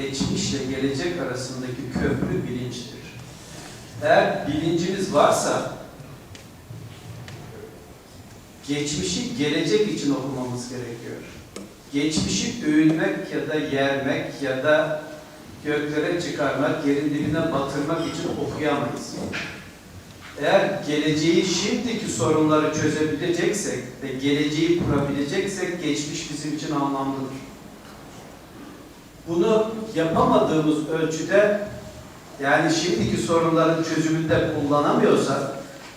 geçmişle gelecek arasındaki köprü bilinçtir. Eğer bilincimiz varsa geçmişi gelecek için okumamız gerekiyor. Geçmişi övünmek ya da yermek ya da göklere çıkarmak, yerin dibine batırmak için okuyamayız. Eğer geleceği şimdiki sorunları çözebileceksek ve geleceği kurabileceksek geçmiş bizim için anlamlıdır. Bunu yapamadığımız ölçüde yani şimdiki sorunların çözümünde kullanamıyorsak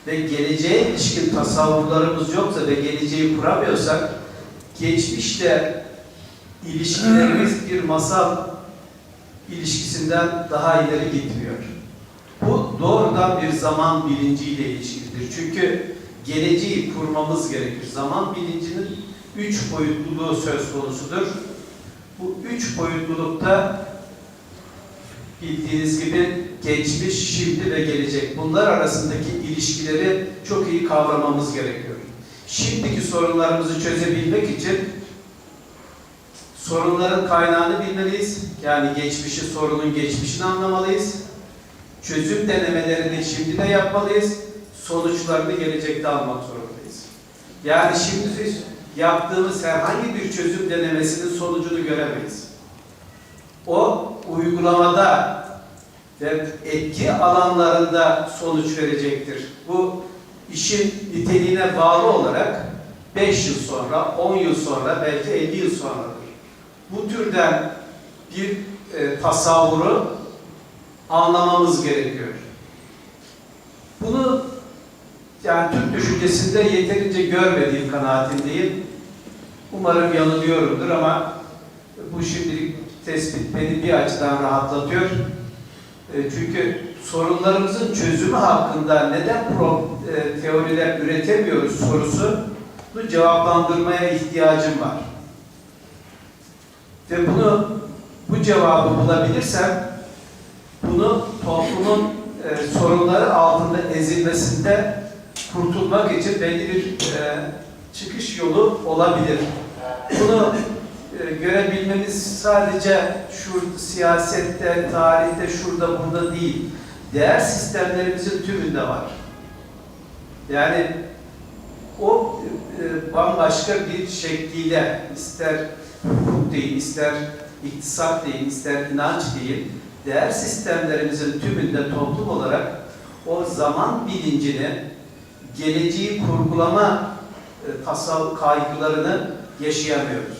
ve geleceğe ilişkin tasavvurlarımız yoksa ve geleceği kuramıyorsak geçmişle ilişkilerimiz bir masal ilişkisinden daha ileri gitmiyor. Bu doğrudan bir zaman bilinciyle ilişkilidir. Çünkü geleceği kurmamız gerekir. Zaman bilincinin üç boyutluluğu söz konusudur. Bu üç boyutlulukta bildiğiniz gibi geçmiş, şimdi ve gelecek. Bunlar arasındaki ilişkileri çok iyi kavramamız gerekiyor. Şimdiki sorunlarımızı çözebilmek için sorunların kaynağını bilmeliyiz. Yani geçmişi, sorunun geçmişini anlamalıyız. Çözüm denemelerini şimdi de yapmalıyız. Sonuçlarını gelecekte almak zorundayız. Yani şimdi biz yaptığımız herhangi bir çözüm denemesinin sonucunu göremeyiz. O uygulamada ve etki alanlarında sonuç verecektir. Bu işin niteliğine bağlı olarak 5 yıl sonra, 10 yıl sonra, belki 50 yıl sonradır. Bu türden bir e, tasavvuru anlamamız gerekiyor. Bunu yani Türk düşüncesinde yeterince görmediğim kanaatindeyim. Umarım yanılıyorumdur ama bu şimdilik tespit beni bir açıdan rahatlatıyor. E, Çünkü sorunlarımızın çözümü hakkında neden pro, e, teoriler üretemiyoruz sorusu bu cevaplandırmaya ihtiyacım var. Ve bunu bu cevabı bulabilirsem bunu toplumun e, sorunları altında ezilmesinde kurtulmak için belli bir e, çıkış yolu olabilir. Bunu e, görebilmemiz sadece şu siyasette, tarihte, şurada, burada değil. Değer sistemlerimizin tümünde var. Yani o e, bambaşka bir şekliyle ister hukuk değil, ister iktisat değil, ister inanç değil, değer sistemlerimizin tümünde toplum olarak o zaman bilincini, geleceği kurgulama e, kaygılarını yaşayamıyoruz.